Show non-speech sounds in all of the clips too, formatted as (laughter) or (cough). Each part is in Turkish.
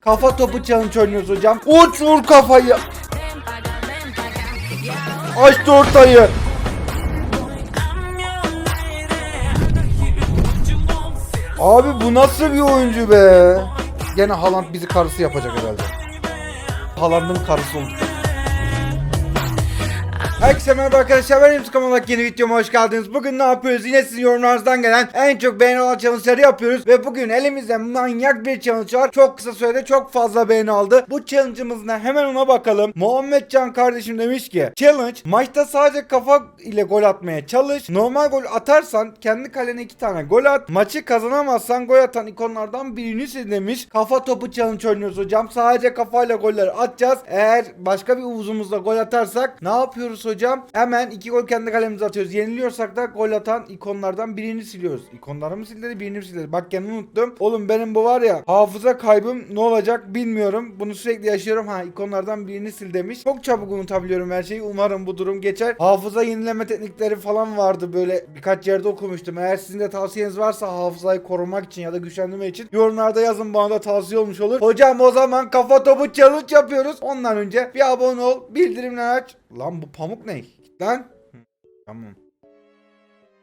Kafa topu challenge oynuyoruz hocam. Uç vur kafayı. Açtı ortayı. Abi bu nasıl bir oyuncu be? Gene Haaland bizi karısı yapacak herhalde. Haaland'ın karısı oldu. Herkese merhaba arkadaşlar ben İntikam olarak yeni videoma hoş geldiniz. Bugün ne yapıyoruz? Yine sizin yorumlarınızdan gelen en çok beğeni olan challenge'ları yapıyoruz. Ve bugün elimizde manyak bir challenge var. Çok kısa sürede çok fazla beğeni aldı. Bu challenge'ımız ne? Hemen ona bakalım. Muhammed Can kardeşim demiş ki Challenge maçta sadece kafa ile gol atmaya çalış. Normal gol atarsan kendi kalene iki tane gol at. Maçı kazanamazsan gol atan ikonlardan birini sil demiş. Kafa topu challenge oynuyoruz hocam. Sadece kafayla golleri atacağız. Eğer başka bir uzumuzda gol atarsak ne yapıyoruz hocam? Hemen iki gol kendi kalemize atıyoruz. Yeniliyorsak da gol atan ikonlardan birini siliyoruz. İkonları mı sildi birini mi sildi? Bak kendimi unuttum. Oğlum benim bu var ya hafıza kaybım ne olacak bilmiyorum. Bunu sürekli yaşıyorum. Ha ikonlardan birini sil demiş. Çok çabuk unutabiliyorum her şeyi. Umarım bu durum geçer. Hafıza yenileme teknikleri falan vardı böyle birkaç yerde okumuştum. Eğer sizin de tavsiyeniz varsa hafızayı korumak için ya da güçlendirmek için yorumlarda yazın bana da tavsiye olmuş olur. Hocam o zaman kafa topu challenge yapıyoruz. Ondan önce bir abone ol, bildirimleri aç. Lan bu pamuk ne? Git Lan. Tamam.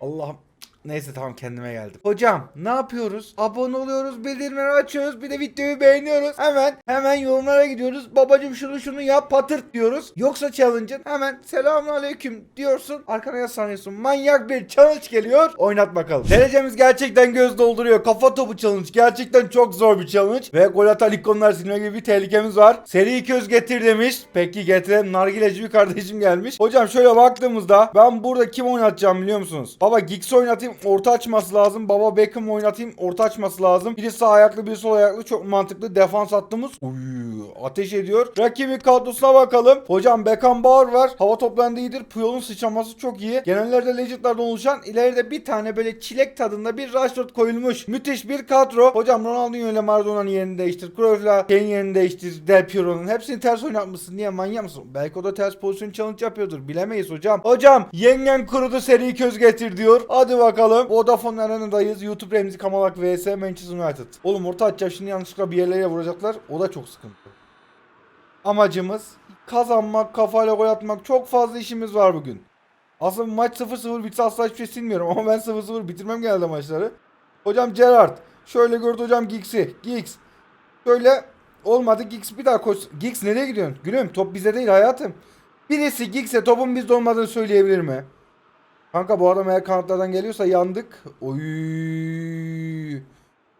Allah'ım. Neyse tamam kendime geldim. Hocam ne yapıyoruz? Abone oluyoruz, bildirimleri açıyoruz, bir de videoyu beğeniyoruz. Hemen hemen yorumlara gidiyoruz. Babacım şunu şunu yap patırt diyoruz. Yoksa challenge'ın hemen selamünaleyküm diyorsun. Arkana yaslanıyorsun. Manyak bir challenge geliyor. Oynat bakalım. Derecemiz gerçekten göz dolduruyor. Kafa topu challenge. Gerçekten çok zor bir challenge. Ve gol atan ikonlar silme gibi bir tehlikemiz var. Seri köz getir demiş. Peki getirelim. Nargileci bir kardeşim gelmiş. Hocam şöyle baktığımızda ben burada kim oynatacağım biliyor musunuz? Baba Giggs oynatayım orta açması lazım. Baba Beckham oynatayım orta açması lazım. Biri sağ ayaklı biri sol ayaklı çok mantıklı. Defans hattımız uy, ateş ediyor. Rakibin kadrosuna bakalım. Hocam Beckham Bauer var. Hava toplarında iyidir. Puyol'un sıçraması çok iyi. Genellerde Legend'lardan oluşan ileride bir tane böyle çilek tadında bir Rashford koyulmuş. Müthiş bir kadro. Hocam Ronaldinho ile Maradona'nın yerini değiştir. Cruyff'la Kane yerini değiştir. Del Piero'nun. Hepsini ters oynatmışsın. Niye manyak mısın? Belki o da ters pozisyon challenge yapıyordur. Bilemeyiz hocam. Hocam yengen kurudu seri köz getir diyor. Hadi bakalım. Vodafone Arena'dayız. YouTube Remzi Kamalak vs Manchester United. Oğlum orta açacağım şimdi yanlışlıkla bir yerlere vuracaklar. O da çok sıkıntı. Amacımız kazanmak, kafayla gol atmak. Çok fazla işimiz var bugün. Aslında maç 0-0 bitse asla hiçbir şey silmiyorum (laughs) ama ben 0-0 bitirmem geldi maçları. Hocam Gerrard. Şöyle gördü hocam Giggs'i. Giggs. Şöyle olmadı Giggs bir daha koş. Giggs nereye gidiyorsun? Gülüm top bize değil hayatım. Birisi Giggs'e topun bizde olmadığını söyleyebilir mi? Kanka bu adam eğer kanatlardan geliyorsa yandık. Oy.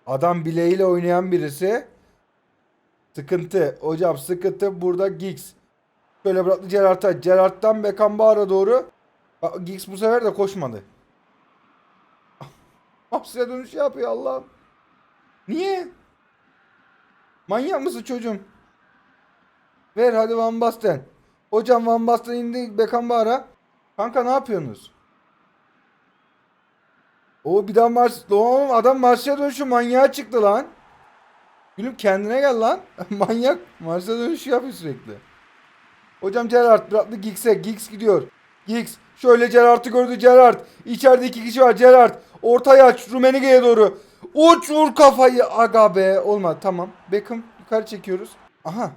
Adam bileğiyle oynayan birisi. Sıkıntı. Hocam sıkıntı burada Giggs. Şöyle bıraktı Gerrard'a. Gerrard'dan Beckenbauer'a doğru. Giggs bu sefer de koşmadı. (laughs) Hapsine dönüş yapıyor Allah'ım. Niye? Manyak mısın çocuğum? Ver hadi Van Basten. Hocam Van Basten indi Beckenbauer'a. Kanka ne yapıyorsunuz? O bir daha marş... Oğlum adam marşa dönüşü manyağa çıktı lan. Gülüm kendine gel lan. (laughs) Manyak. Marşa dönüşü yapıyor sürekli. Hocam Gerrard bıraktı Giggs'e. Giggs gidiyor. Giggs. Şöyle Gerrard'ı gördü Gerrard. İçeride iki kişi var Gerrard. Ortaya aç. Rumenige'ye doğru. Uç vur kafayı. Aga be. Olmadı tamam. Beckham yukarı çekiyoruz. Aha.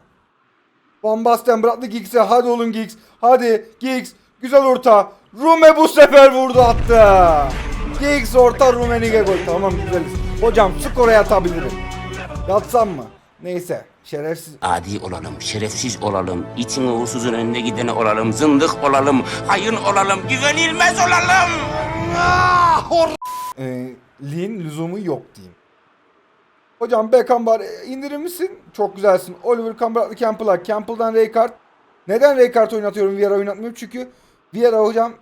Van Basten bıraktı Giggs'e. Hadi oğlum Giggs. Hadi Giggs. Güzel orta. Rume bu sefer vurdu attı. Giggs orta Rumenige gol. Tamam güzeliz. Hocam skora yatabilirim. Yatsam mı? Neyse. Şerefsiz. Adi olalım, şerefsiz olalım, itin uğursuzun önüne gideni olalım, zındık olalım, hayın olalım, güvenilmez olalım. Ah, hor- e, liğin lüzumu yok diyeyim. Hocam Beckenbauer e, indirir misin? Çok güzelsin. Oliver Campbell, Campbell'a. Campbell'dan Rijkaard. Neden Rijkaard oynatıyorum Vieira oynatmıyorum? Çünkü Vieira hocam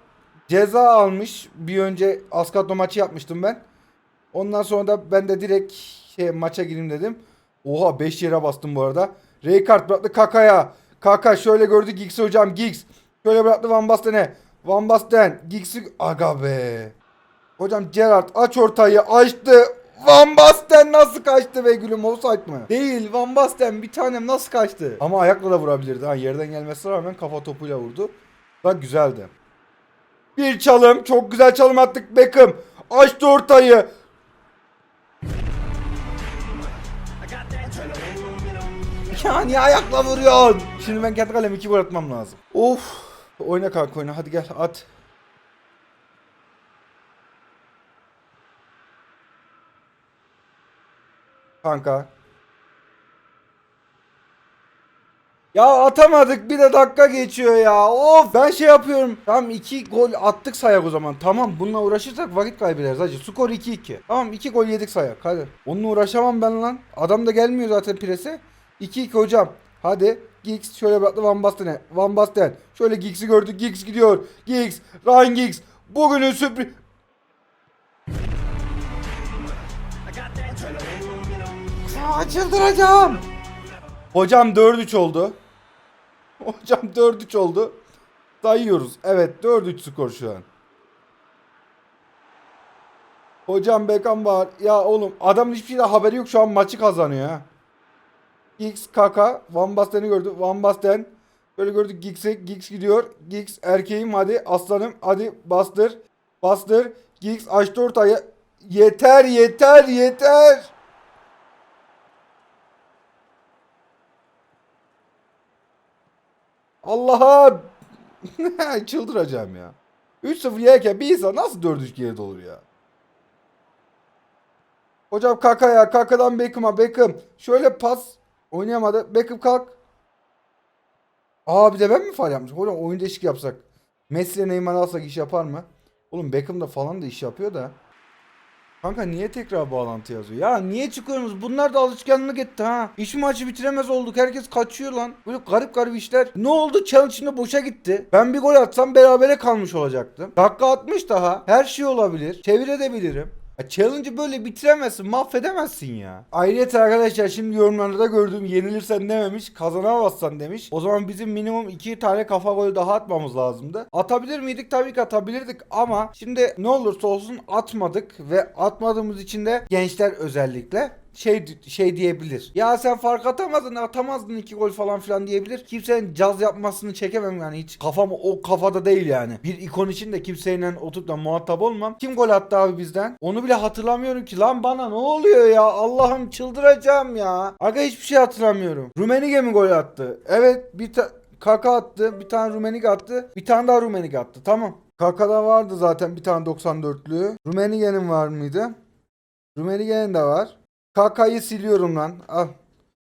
ceza almış. Bir önce Askatlo maçı yapmıştım ben. Ondan sonra da ben de direkt şey, maça gireyim dedim. Oha 5 yere bastım bu arada. Rijkaard bıraktı Kaka'ya. Kaka şöyle gördü Giggs'i hocam. Giggs. Şöyle bıraktı Van Basten'e. Van Basten. Giggs'i. Aga be. Hocam Gerrard aç ortayı açtı. Van Basten nasıl kaçtı be gülüm offside mı? Değil Van Basten bir tanem nasıl kaçtı? Ama ayakla da vurabilirdi ha yerden gelmesine rağmen kafa topuyla vurdu. Bak güzeldi. Bir çalım çok güzel çalım attık Beckham. Açtı ortayı. Ya niye ayakla vuruyorsun? Şimdi ben kendi kalemi iki gol atmam lazım. Of. Oyna kanka oyna hadi gel at. Kanka. Ya atamadık bir de dakika geçiyor ya. Of ben şey yapıyorum. Tamam iki gol attık sayak o zaman. Tamam bununla uğraşırsak vakit kaybederiz hacı. Skor 2-2. Tamam iki gol yedik sayak hadi. Onunla uğraşamam ben lan. Adam da gelmiyor zaten prese. 2-2 hocam. Hadi. Giggs şöyle bıraktı Van Basten'e. Van Basten. Şöyle Giggs'i gördük. Giggs gidiyor. Giggs. Ryan Giggs. Bugünün sürpriz... Aa, çıldıracağım. Hocam 4-3 oldu. (laughs) Hocam 4-3 oldu. Dayıyoruz. Evet 4-3 skor şu an. Hocam Beckham var. Ya oğlum adamın hiçbir şeyden haberi yok şu an maçı kazanıyor ha. Giggs Kaka Van Basten'i gördü. Van Basten böyle gördük Giggs'e. Giggs gidiyor. Giggs erkeğim hadi aslanım hadi bastır. Bastır. Giggs açtı ortaya. Yeter yeter yeter. Allah'a (laughs) çıldıracağım ya. 3-0 yerken bir insan nasıl 4-3 geride olur ya? Hocam Kaka ya. Kaka'dan Beckham'a. Beckham. Şöyle pas. Oynayamadı. Beckham kalk. Aa bir de ben mi faal yapmışım? Hocam oyun değişik yapsak. Messi ile Neymar alsak iş yapar mı? Oğlum Beckham da falan da iş yapıyor da. Kanka niye tekrar bağlantı yazıyor? Ya niye çıkıyorsunuz? Bunlar da alışkanlık etti ha. İş maçı bitiremez olduk. Herkes kaçıyor lan. Böyle garip garip işler. Ne oldu? Challenge şimdi boşa gitti. Ben bir gol atsam berabere kalmış olacaktım. Dakika 60 daha. Her şey olabilir. Çevirebilirim. Ya Challenge'ı böyle bitiremezsin, mahvedemezsin ya. Ayrıca arkadaşlar şimdi yorumlarda gördüğüm yenilirsen dememiş, kazanamazsan demiş. O zaman bizim minimum iki tane kafa golü daha atmamız lazımdı. Atabilir miydik? Tabii ki atabilirdik ama şimdi ne olursa olsun atmadık ve atmadığımız için de gençler özellikle şey şey diyebilir. Ya sen fark atamazdın, atamazdın iki gol falan filan diyebilir. Kimsenin caz yapmasını çekemem yani hiç. Kafam o kafada değil yani. Bir ikon için de kimseyle oturup da muhatap olmam. Kim gol attı abi bizden? Onu bile hatırlamıyorum ki. Lan bana ne oluyor ya? Allah'ım çıldıracağım ya. Aga hiçbir şey hatırlamıyorum. Rumenige mi gol attı? Evet bir ta Kaka attı. Bir tane Rumenige attı. Bir tane daha Rumenige attı. Tamam. Kaka'da vardı zaten bir tane 94'lü. Rumenige'nin var mıydı? Rumenige'nin de var. Kaka'yı siliyorum lan. Al.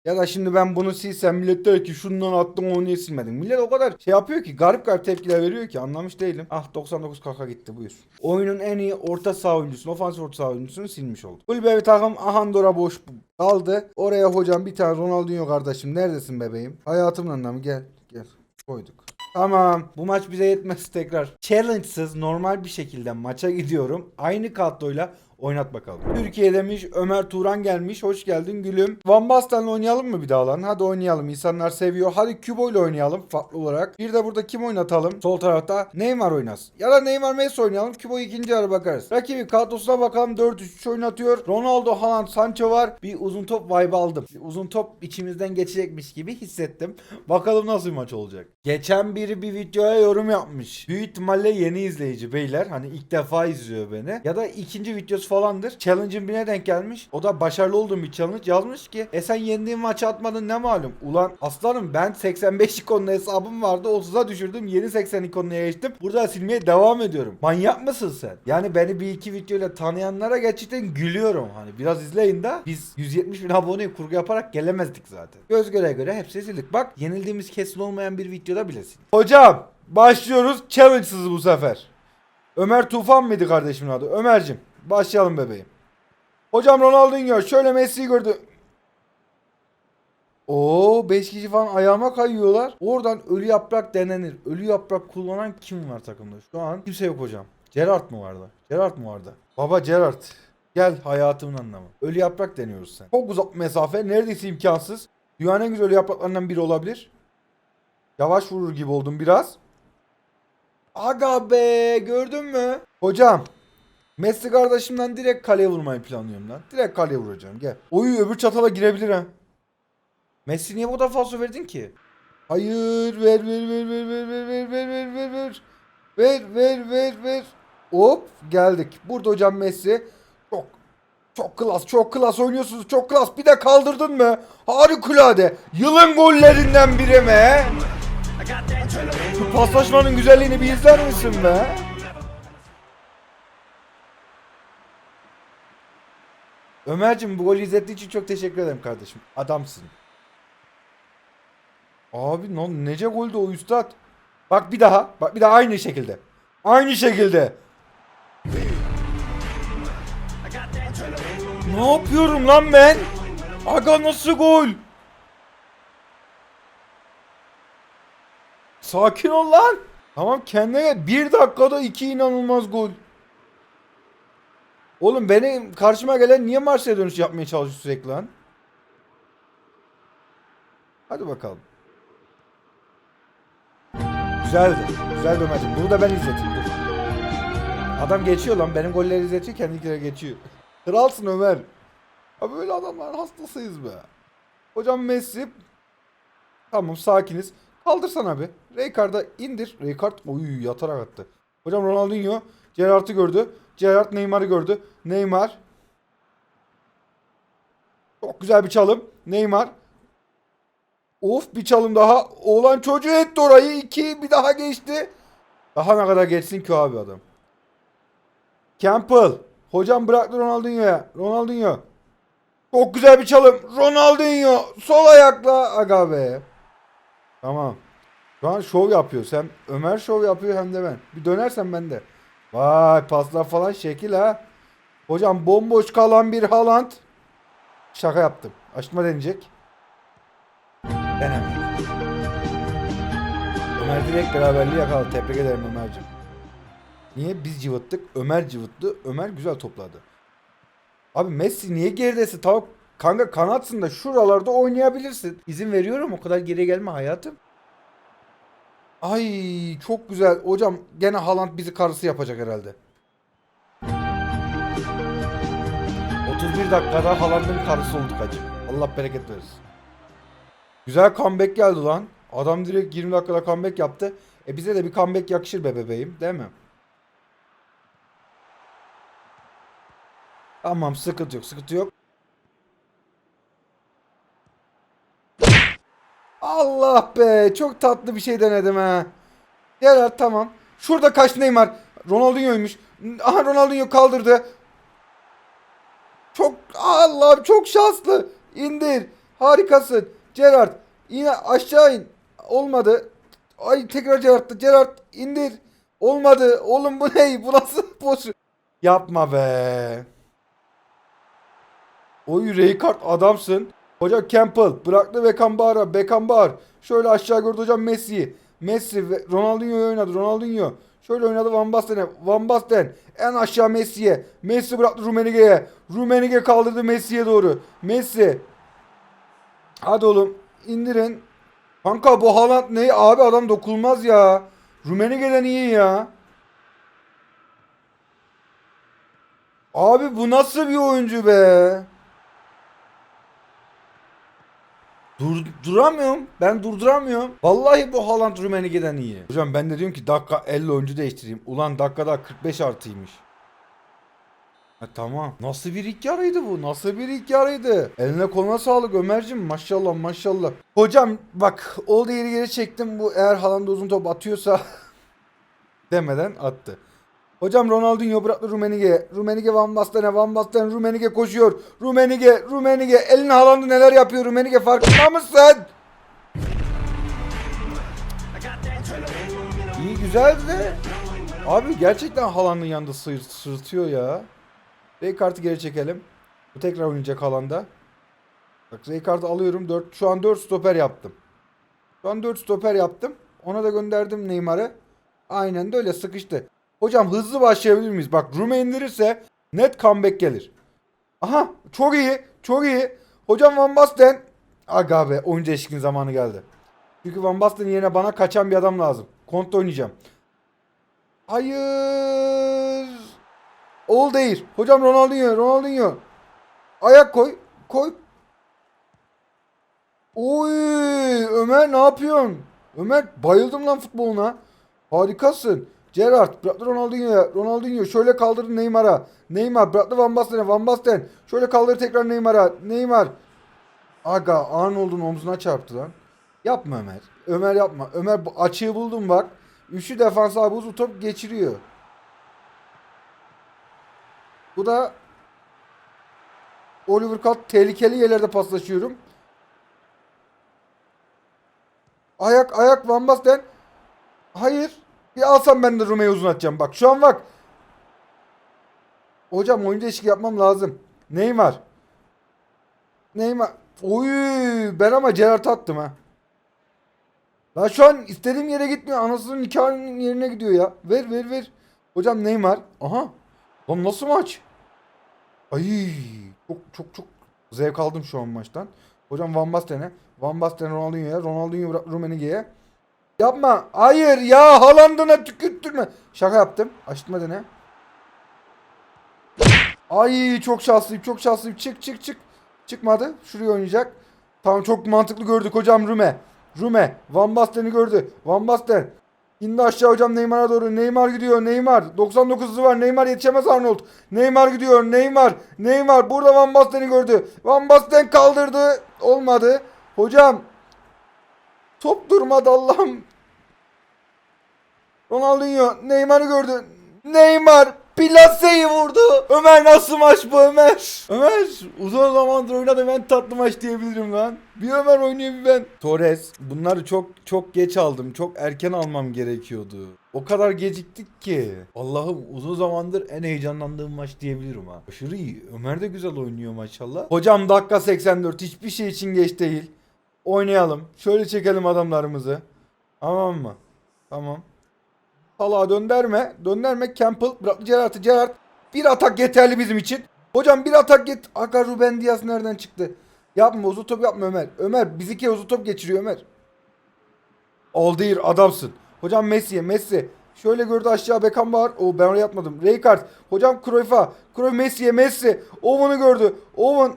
Ya da şimdi ben bunu silsem millet der ki şundan attım onu niye silmedin? Millet o kadar şey yapıyor ki garip garip tepkiler veriyor ki anlamış değilim. Ah 99 kaka gitti buyur. Oyunun en iyi orta saha oyuncusunu, ofansif orta saha oyuncusunu silmiş oldu. Kulübe bir takım Ahandora boş kaldı. Oraya hocam bir tane Ronaldinho kardeşim neredesin bebeğim? Hayatımın anlamı gel gel koyduk. Tamam. Bu maç bize yetmez tekrar. Challenge'sız normal bir şekilde maça gidiyorum. Aynı kadroyla oynat bakalım. Türkiye demiş Ömer Turan gelmiş. Hoş geldin gülüm. Van Basten'le oynayalım mı bir daha lan? Hadi oynayalım. İnsanlar seviyor. Hadi Kubo ile oynayalım farklı olarak. Bir de burada kim oynatalım? Sol tarafta Neymar oynasın. Ya da Neymar Messi oynayalım. Kubo ikinci ara bakarız. Rakibi kadrosuna bakalım. 4-3-3 oynatıyor. Ronaldo, Haaland, Sancho var. Bir uzun top vibe aldım. Uzun top içimizden geçecekmiş gibi hissettim. Bakalım nasıl bir maç olacak. Geçen biri bir videoya yorum yapmış. Büyük ihtimalle yeni izleyici beyler. Hani ilk defa izliyor beni. Ya da ikinci videosu falandır. Challenge'ın birine denk gelmiş. O da başarılı olduğum bir challenge yazmış ki e sen yendiğin maçı atmadın ne malum. Ulan aslanım ben 85 ikonlu hesabım vardı 30'a düşürdüm yeni 80 ikonuna geçtim. Burada silmeye devam ediyorum. Manyak mısın sen? Yani beni bir iki videoyla tanıyanlara gerçekten gülüyorum. Hani biraz izleyin de biz 170 bin aboneye kurgu yaparak gelemezdik zaten. Göz göre göre hepsi sildik. Bak yenildiğimiz kesin olmayan bir videoda bilesin. Hocam başlıyoruz challenge'sız bu sefer. Ömer Tufan mıydı kardeşimin adı? Ömer'cim başlayalım bebeğim. Hocam Ronaldinho şöyle Messi'yi gördü. Oo 5 kişi falan ayağıma kayıyorlar. Oradan ölü yaprak denenir. Ölü yaprak kullanan kim var takımda? Şu an kimse yok hocam. Gerard mı vardı? Gerard mı vardı? Baba Gerard. Gel hayatımın anlamı. Ölü yaprak deniyoruz sen. Çok uzak mesafe. Neredeyse imkansız. Dünyanın en güzel ölü yapraklarından biri olabilir. Yavaş vurur gibi oldum biraz. Aga be gördün mü? Hocam Messi kardeşimden direkt kaleye vurmayı planlıyorum lan. Direkt kaleye vuracağım gel. Oyu öbür çatala girebilir ha. Messi niye bu kadar falso verdin ki? Hayır ver ver ver ver ver ver ver ver ver ver ver. Ver ver ver ver. Hop geldik. Burada hocam Messi çok Çok klas, çok klas oynuyorsunuz. Çok klas. Bir de kaldırdın mı? Harikulade. Yılın gollerinden biri mi? Paslaşmanın güzelliğini bir izler misin be? Ömerciğim bu golü izlettiğin için çok teşekkür ederim kardeşim. Adamsın. Abi lan nece goldü o üstad. Bak bir daha. Bak bir daha aynı şekilde. Aynı şekilde. Ne yapıyorum lan ben? Aga nasıl gol? Sakin ol lan. Tamam kendine gel. Bir dakikada iki inanılmaz gol. Oğlum benim karşıma gelen niye Marsilya'ya dönüş yapmaya çalışıyor sürekli lan? Hadi bakalım. Güzeldi. Güzeldi Ömerciğim. Bunu da ben izleteyim. Dur. Adam geçiyor lan. Benim golleri izletiyor. Kendileri geçiyor. Kralsın Ömer. Abi böyle adamların hastasıyız be. Hocam Messi. Tamam sakiniz. Kaldırsan abi. Rijkaard'a indir. Rijkaard oy yatarak attı. Hocam Ronaldinho Gerrard'ı gördü. Gerrard Neymar'ı gördü. Neymar. Çok güzel bir çalım. Neymar. Of bir çalım daha. Oğlan çocuğu etti orayı. iki bir daha geçti. Daha ne kadar geçsin ki abi adam. Campbell. Hocam bıraktı Ronaldinho'ya. Ronaldinho. Çok güzel bir çalım. Ronaldinho. Sol ayakla. Aga be. Tamam. Şu an şov yapıyor. Hem Ömer şov yapıyor hem de ben. Bir dönersen ben de. Vay paslar falan şekil ha. Hocam bomboş kalan bir Haaland. Şaka yaptım. Açma deneyecek. Denemedi. Ömer direkt beraberliği yakaladı. Tebrik ederim Ömerciğim. Niye biz cıvıttık? Ömer cıvıttı. Ömer güzel topladı. Abi Messi niye geridesin? Tamam kanka kanatsın da şuralarda oynayabilirsin. İzin veriyorum o kadar geriye gelme hayatım. Ay çok güzel. Hocam gene Haaland bizi karısı yapacak herhalde. 31 dakikada Haaland'ın karısı olduk hacı. Allah bereket versin. Güzel comeback geldi lan. Adam direkt 20 dakikada comeback yaptı. E bize de bir comeback yakışır be bebeğim değil mi? Tamam sıkıntı yok sıkıntı yok. Allah be çok tatlı bir şey denedim ha. Gerard tamam. Şurada kaç Neymar. Ronaldinho'ymuş. Aha Ronaldinho kaldırdı. Çok Allah'ım çok şanslı. İndir. Harikasın. Gerard yine aşağı in. Olmadı. Ay tekrar Gerard'tı. Gerard indir. Olmadı. Oğlum bu ne? Bu nasıl (laughs) pozisyon? Yapma be. Oy Rijkaard adamsın. Hocam Campbell bıraktı Beckenbauer'a. Beckenbauer şöyle aşağı gördü hocam Messi'yi. Messi ve Ronaldinho'yu oynadı. Ronaldinho şöyle oynadı Van Basten'e. Van Basten en aşağı Messi'ye. Messi bıraktı Rummenigge'ye. Rummenigge kaldırdı Messi'ye doğru. Messi. Hadi oğlum indirin. Kanka bu Haaland ne? Abi adam dokunmaz ya. Rummenigge'den iyi ya. Abi bu nasıl bir oyuncu be? Dur, duramıyorum. Ben durduramıyorum. Vallahi bu Haaland Rummenigge'den iyi. Hocam ben de diyorum ki dakika 50 oyuncu değiştireyim. Ulan dakikada 45 artıymış. Ha, tamam. Nasıl bir ilk yarıydı bu? Nasıl bir ilk yarıydı? Eline koluna sağlık Ömerciğim. Maşallah maşallah. Hocam bak oldu yeri geri çektim. Bu eğer Haaland uzun top atıyorsa (laughs) demeden attı. Hocam Ronaldinho bıraktı Rumenige. Rumenige Van Basten'e. Van Basten Rumenige koşuyor. Rumenige, Rumenige. Elini Haaland'ı neler yapıyor Rumenige farkında mısın? İyi güzeldi de. Abi gerçekten Haaland'ın yanında sır, sırtıyor ya. Rijkaard'ı geri çekelim. Bu tekrar oynayacak Haaland'a. Bak Rijkaard'ı alıyorum. 4, şu an 4 stoper yaptım. Şu an 4 stoper yaptım. Ona da gönderdim Neymar'ı. Aynen de öyle sıkıştı. Hocam hızlı başlayabilir miyiz? Bak Rume indirirse net comeback gelir. Aha çok iyi. Çok iyi. Hocam Van Basten. Aga be oyuncu eşkin zamanı geldi. Çünkü Van Basten yerine bana kaçan bir adam lazım. Kontra oynayacağım. Hayır. Ol değil. Hocam Ronaldinho. Ronaldinho. Ayak koy. Koy. Oy Ömer ne yapıyorsun? Ömer bayıldım lan futboluna. Harikasın. Gerrard bıraktı Ronaldinho'ya. Ronaldinho şöyle kaldırdı Neymar'a. Neymar bıraktı Van Basten'e. Van Basten şöyle kaldırdı tekrar Neymar'a. Neymar. Aga Arnold'un omzuna çarptı lan. Yapma Ömer. Ömer yapma. Ömer açığı buldum bak. Üçlü defans abi uzun top geçiriyor. Bu da Oliver Kat tehlikeli yerlerde paslaşıyorum. Ayak ayak Van Basten. Hayır. Bir alsam ben de Rume'yi uzun atacağım. Bak şu an bak. Hocam oyun değişikliği yapmam lazım. Neymar. Neymar. Oy ben ama Gerrard attım ha. Lan şu an istediğim yere gitmiyor. Anasının nikahının yerine gidiyor ya. Ver ver ver. Hocam Neymar. Aha. Lan nasıl maç? Ay çok çok çok zevk aldım şu an maçtan. Hocam Van Basten'e. Van Basten Ronaldinho'ya. Ronaldinho Rummenigge'ye. Yapma. Hayır ya Haaland'ına tükürttürme. Şaka yaptım. Açtırma dene. Ay çok şanslıyım çok şanslıyım. Çık çık çık. Çıkmadı. Şuraya oynayacak. Tamam çok mantıklı gördük hocam Rume. Rume. Van Basten'i gördü. Van Basten. İndi aşağı hocam Neymar'a doğru. Neymar gidiyor. Neymar. 99'u var. Neymar yetişemez Arnold. Neymar gidiyor. Neymar. Neymar. Burada Van Basten'i gördü. Van Basten kaldırdı. Olmadı. Hocam. Top durmadı Allah'ım. Ronaldinho Neymar'ı gördü. Neymar plaseyi vurdu. Ömer nasıl maç bu Ömer? Ömer uzun zamandır oynadım en tatlı maç diyebilirim lan. Bir Ömer oynuyor bir ben. Torres bunları çok çok geç aldım. Çok erken almam gerekiyordu. O kadar geciktik ki. Allah'ım uzun zamandır en heyecanlandığım maç diyebilirim ha. Aşırı iyi. Ömer de güzel oynuyor maşallah. Hocam dakika 84 hiçbir şey için geç değil. Oynayalım. Şöyle çekelim adamlarımızı. Tamam mı? Tamam. Salaha dönderme. Dönderme Campbell. Bırak Gerrard'ı Gerrard. Bir atak yeterli bizim için. Hocam bir atak get. Aga Ruben Diaz nereden çıktı? Yapma uzun top yapma Ömer. Ömer bizimki uzun top geçiriyor Ömer. Aldıir adamsın. Hocam Messi'ye Messi. Şöyle gördü aşağı Beckham var. O ben oraya yapmadım. Rijkaard. Hocam Cruyff'a. Cruyff Messi'ye Messi. Owen'ı gördü. Owen.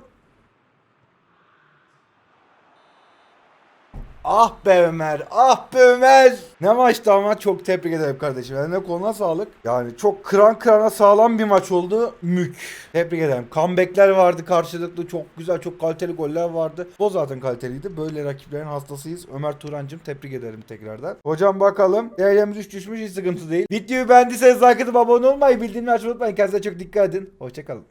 Ah be Ömer, ah be Ömer. Ne maçtı ama çok tebrik ederim kardeşim. Eline koluna sağlık. Yani çok kıran kırana sağlam bir maç oldu. Mük. Tebrik ederim. Comeback'ler vardı karşılıklı. Çok güzel, çok kaliteli goller vardı. O zaten kaliteliydi. Böyle rakiplerin hastasıyız. Ömer Turancım tebrik ederim tekrardan. Hocam bakalım. Değerlerimiz 3 düşmüş hiç sıkıntı değil. Videoyu beğendiyseniz like atıp abone olmayı, bildirimleri açmayı unutmayın. Kendinize çok dikkat edin. Hoşçakalın.